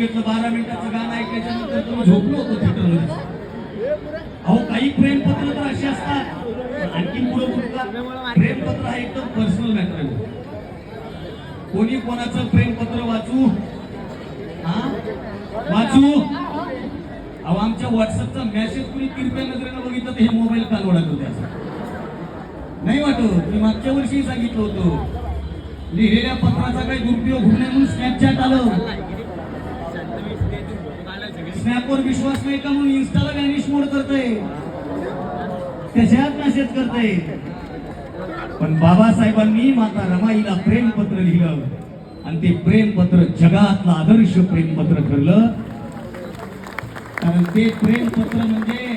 बारा मिनिटाचं गाणं ऐकल्याच्यानंतर तुम्ही झोपलो होतो थिएटरमध्ये अहो काही प्रेमपत्र तर अशी असतात. आणखी पुढे बोलतात प्रेमपत्र हा एकदम पर्सनल मॅटर आहे. कोणी कोणाचं प्रेमपत्र वाचू? हा? वाचू? अहो आमच्या व्हॉट्सअपचा मेसेज कुणी किरप्या नजरेनं बघितलं तर हे मोबाईल काल करते होते नाही वाटत. मी मागच्या वर्षी सांगितलं होतं. लिहिलेल्या पत्राचा काही दुरुपयोग होऊ नये म्हणून स्नॅपचॅट आलं. स्नॅपवर विश्वास नाही का म्हणून इन्स्टाला व्हॅनिश मोड करतय? त्याच्यात मेसेज करतय. पण बाबासाहेबांनी माता रमाईला प्रेमपत्र लिहिलं. आणि ते प्रेमपत्र जगातलं आदर्श प्रेमपत्र ठरलं. कारण ते प्रेमपत्र म्हणजे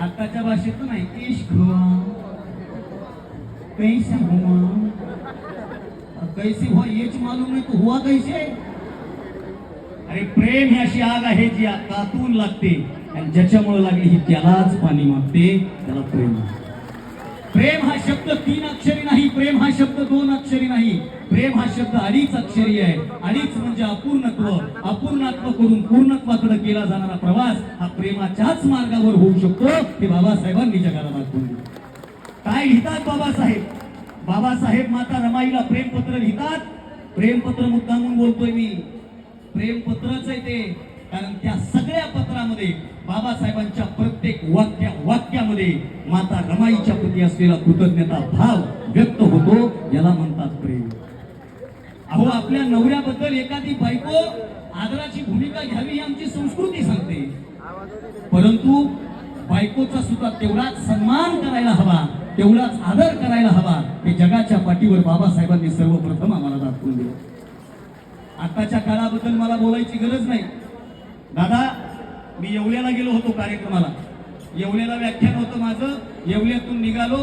आताच्या भाषेत नाही इश्क हुआ कैसे हुआ? कैसे हुआ येच मालूम नाही तो हुआ कैसे? अरे प्रेम ही अशी आग आहे जी आतातून लागते. आणि ज्याच्यामुळे लागली ही त्यालाच पाणी मागते त्याला प्रेम प्रेम हा शब्द तीन अक्षरी नाही प्रेम हा शब्द दोन अक्षरी नाही. प्रेम हा शब्द अडीच अक्षरी आहे. अडीच म्हणजे अपूर्णत्व. अपूर्णत्व करून पूर्णत्वाकडे केला जाणारा प्रवास हा प्रेमाच्याच मार्गावर होऊ शकतो हे बाबासाहेबांनी जगाला दाखवून काय लिहितात बाबासाहेब? बाबासाहेब माता रमाईला प्रेमपत्र लिहितात. प्रेमपत्र मुद्दामून बोलतोय मी. प्रेम पत्रच आहे ते. कारण त्या सगळ्या पत्रामध्ये बाबासाहेबांच्या प्रत्येक वाक्या वाक्यामध्ये माता रमाईच्या प्रती असलेला कृतज्ञता भाव व्यक्त होतो. याला म्हणतात प्रेम. अहो आपल्या नवऱ्याबद्दल एखादी बायको आदराची भूमिका घ्यावी ही आमची संस्कृती सांगते. परंतु बायकोचा सुद्धा तेवढाच सन्मान करायला हवा तेवढाच आदर करायला हवा हे जगाच्या पाठीवर बाबासाहेबांनी सर्वप्रथम आम्हाला दाखवून दिलं. आताच्या काळाबद्दल मला बोलायची गरज नाही. दादा मी येवल्याला गेलो होतो कार्यक्रमाला. येवल्याला व्याख्यान होतं माझं. येवल्यातून निघालो.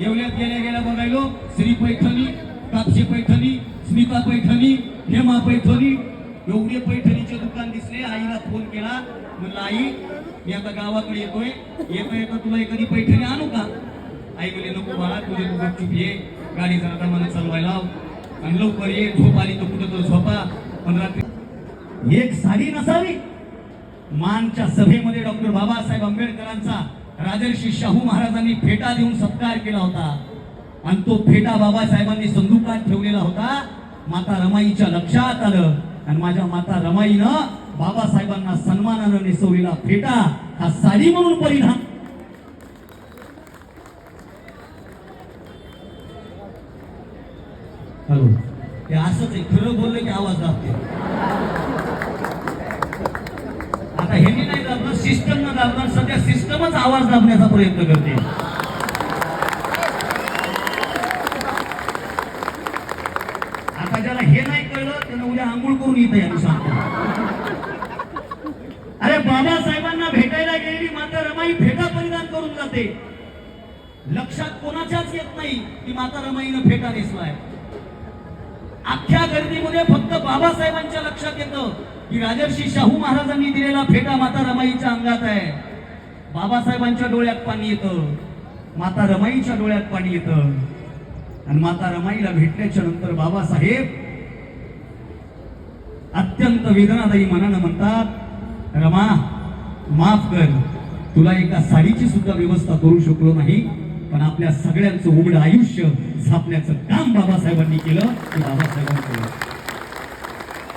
येवल्यात गेल्या गेल्या बघायलो. श्री पैठणी कापशी पैठणी स्मिता पैठणी हेमा पैठणी. एवढे पैठणीचे दुकान दिसले. आईला फोन केला. म्हणलं आई मी आता गावाकडे येतोय. येता येता तुला एखादी पैठणी आणू का? आई म्हणले नको बाळा तुझे तू ये गाडी जरा मला चालवायला आणि लवकर ये झोप आली तर कुठं तर झोपा. पण रात्री एक साडी नसावी. मानच्या सभेमध्ये डॉक्टर बाबासाहेब आंबेडकरांचा राजर्षी शाहू महाराजांनी फेटा देऊन सत्कार केला होता. आणि तो फेटा बाबासाहेबांनी संदुकात ठेवलेला होता. माता रमाईच्या लक्षात आलं. आणि माझ्या माता रमाईनं बाबासाहेबांना सन्मानानं नेसवलेला फेटा हा साडी म्हणून परिधान आहे खरं बोलले की आवाज दाबते आता हे मी नाही दाबणार सिस्टम न दाबणार सध्या सिस्टमच आवाज दाबण्याचा प्रयत्न करते. आता ज्याला हे नाही कळलं त्यानं उद्या आंघोळ करून येत आहे सांगतो अरे बाबासाहेबांना भेटायला गेलेली माता रमाई फेटा परिधान करून जाते. लक्षात कोणाच्याच येत नाही की माता रमाईनं फेटा नेसलाय. अख्ख्या गर्दीमध्ये फक्त बाबासाहेबांच्या लक्षात येतं की राजर्षी शाहू महाराजांनी दिलेला फेटा माता रमाईच्या अंगात आहे. बाबासाहेबांच्या डोळ्यात पाणी येतं. माता रमाईच्या डोळ्यात पाणी येतं. आणि माता रमाईला भेटल्याच्या नंतर बाबासाहेब अत्यंत वेदनादायी मनानं म्हणतात रमा माफ कर. तुला एका साडीची सुद्धा व्यवस्था करू शकलो नाही पण आपल्या सगळ्यांचं उघड आयुष्य झापण्याचं काम बाबासाहेबांनी केलं ते बाबासाहेबांनी केलं.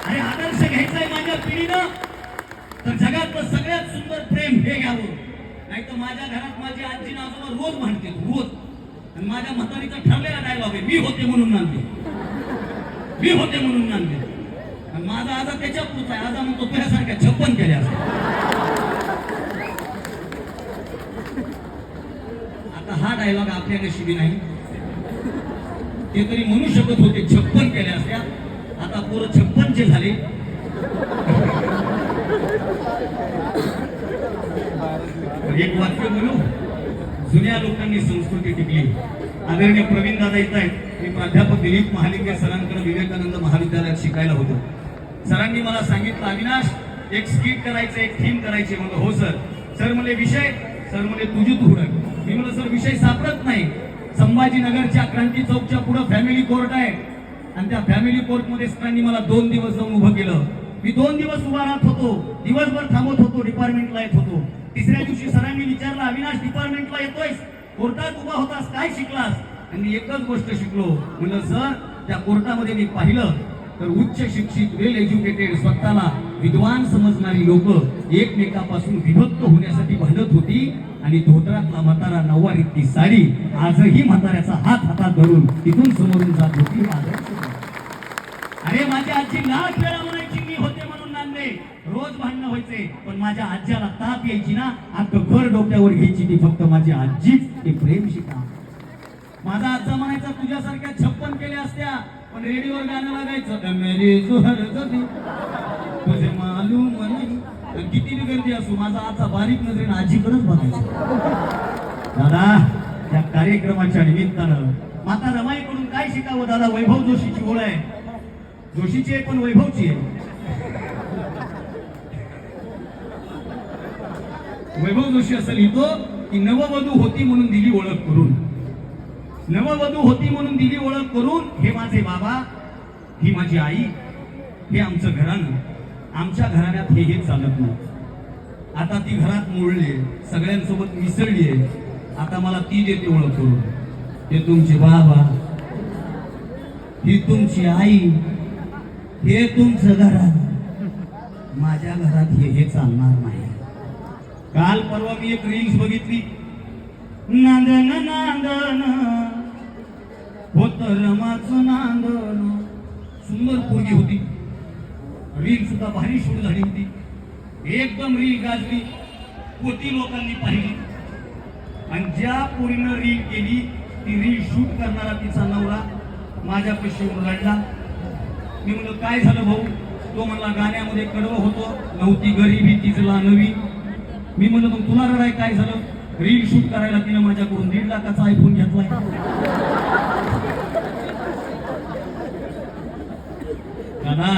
अरे आदर्श घ्यायचाय माझ्या पिढीनं तर जगातलं सगळ्यात सुंदर प्रेम हे घ्यावं. नाही तर माझ्या घरात माझी आजी आजोबा रोज म्हणते रोज. आणि माझ्या म्हातारीचा ठरलेला डायलॉग आहे मी होते म्हणून नांदे मी होते म्हणून नांदे आणि माझा आजा त्याच्या पुढचा आहे. आजा म्हणतो तुझ्यासारख्या छप्पन केल्या आता हा डायलॉग आपल्या नशिबी नाही. ते तरी म्हणू शकत होते छप्पन केल्या असत्या. आता पोरं छप्पनचे झाले. एक वाक्य बोलू. जुन्या लोकांनी संस्कृती टिकली. आदरणीय प्रवीण दादा इथं आहेत. मी प्राध्यापक दिलीप महालिंगे सरांकडे विवेकानंद महाविद्यालयात शिकायला होतो. सरांनी मला सांगितलं अविनाश एक स्किट करायचं एक थीम करायची. म्हणलं हो सर सर म्हणजे विषय? सर म्हणजे तुझी तुडक मी म्हणलं सर विषय सापडत नाही. संभाजीनगरच्या क्रांती चौकच्या पुढे फॅमिली कोर्ट आहे. आणि त्या फॅमिली कोर्टमध्ये सरांनी मला दोन दिवस जाऊन उभं केलं. मी दोन दिवस उभा राहत होतो. दिवसभर थांबत होतो डिपार्टमेंटला येत होतो. तिसऱ्या दिवशी सरांनी विचारलं अविनाश डिपार्टमेंटला येतोयस? कोर्टात उभा होतास? काय शिकलास? आणि एकच गोष्ट शिकलो. म्हणलं सर त्या कोर्टामध्ये मी पाहिलं. तर उच्च शिक्षित वेल एज्युकेटेड स्वतःला विद्वान समजणारी लोक एकमेकापासून विभक्त होण्यासाठी भांडत होती. आणि धोत्रातला म्हातारा नऊवारीतली साडी आजही म्हाताऱ्याचा हात हातात धरून तिथून समोरून जात होती. अरे माझ्या आजी लाख वेळा म्हणायची मी होते म्हणून नांदे रोज भांडणं व्हायचे. पण माझ्या आज्याला ताप यायची ना. अख्खं घर डोक्यावर घ्यायची ती फक्त माझी आजीच. ते प्रेम शिका. माझा आजा म्हणायचा तुझ्यासारख्या छप्पन केल्या असत्या. पण रेडिओवर गाणं लागायचं "ए मेरी जमी तुझे मालूम नाही. किती बी गर्दी असू माझा आता बारीक नजरेन आजीकडेच बघायचं. दादा त्या कार्यक्रमाच्या निमित्तानं माता रमाईकडून काय शिकावं दादा? वैभव जोशीची ओळ आहे. जोशीची आहे पण वैभवची आहे. वैभव जोशी असं लिहितो की नववधू होती म्हणून दिली ओळख करून. नववधू होती म्हणून दिली ओळख करून हे माझे बाबा ही माझी आई हे आमचं घराणं. आमच्या घराण्यात हे हे चालत नाही. आता ती घरात मोडली सगळ्यांसोबत मिसळली. आहे आता मला ती देते ओळख करून. हे तुमचे बाबा ही तुमची आई हे तुमचं घरात माझ्या घरात हे हे चालणार नाही. काल परवा मी एक रील्स बघितली. नांदन नांदन होत रमाचं नांदन. सुंदर पोरगी होती. रील सुद्धा भारी शूट झाली होती. एकदम रील गाजली. कोटी लोकांनी पाहिली. आणि ज्या पोरीनं रील केली ती रील शूट करणारा तिचा नवरा माझ्या पैसे लढला मी म्हणलं काय झालं भाऊ? तो म्हणला गाण्यामध्ये कडवं होतो. नव्हती गरिबी तिचला नवी. मी म्हणलं मग तुला रडाय काय झालं? रील शूट करायला तिनं माझ्याकडून दीड लाखाचा आयफोन घेतलाय. दादा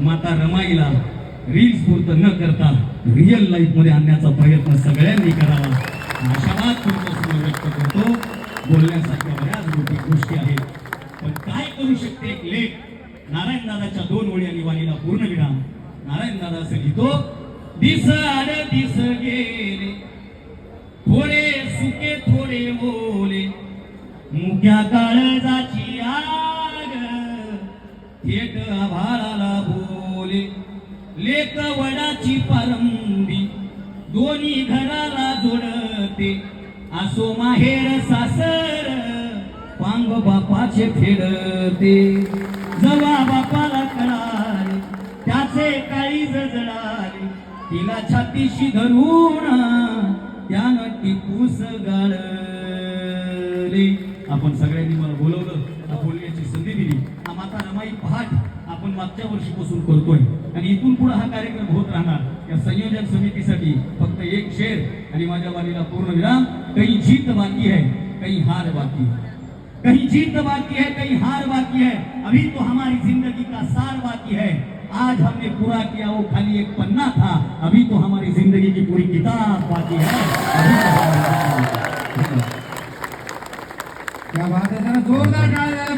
माता रमाईला रील्स पुरतं न करता रिअल लाईफमध्ये आणण्याचा प्रयत्न सगळ्यांनी करावा. आशावाद तुमच्यासमोर व्यक्त करतो. बोलण्यासारख्या बऱ्याच मोठी गोष्टी आहेत. पण काय करू शकते एक लेख? नारायण दादाच्या दोन ओळी आणि वाणीला पूर्ण विराम नारायण दादा असं लिहितो दिस आड दिस गेले थोडे सुके थोडे ओले मुक्या काळजाची एक वडाची परंबी. दोन्ही घराला जोडते. असो माहेर सासर पांग बापाचे फेडते. जवा बापाला कळाले त्याचे काळी जळाले तिला छातीशी धरून त्यानं टिपूस गाळले. आपण सगळ्यांनी मला बोलवलं बोलण्याची संधी दिली. हा माता रमाई पहाट. आपण मागच्या वर्षीपासून करतोय. आणि इथून पुढे हा कार्यक्रम होत राहणार. या संयोजन समितीसाठी फक्त एक शेर आणि माझ्या वाणीला पूर्ण विराम. काही जीत बाकी है काही हार बाकी है कहीं जीत बाकी है कहीं हार बाकी है अभी तो हमारी जिंदगी का सार बाकी है. आज हमने पूरा किया वो खाली एक पन्ना था. अभी तो हमारी जिंदगी की पूरी किताब बाकी है. क्या बात है जरा जोरदार टाळ्या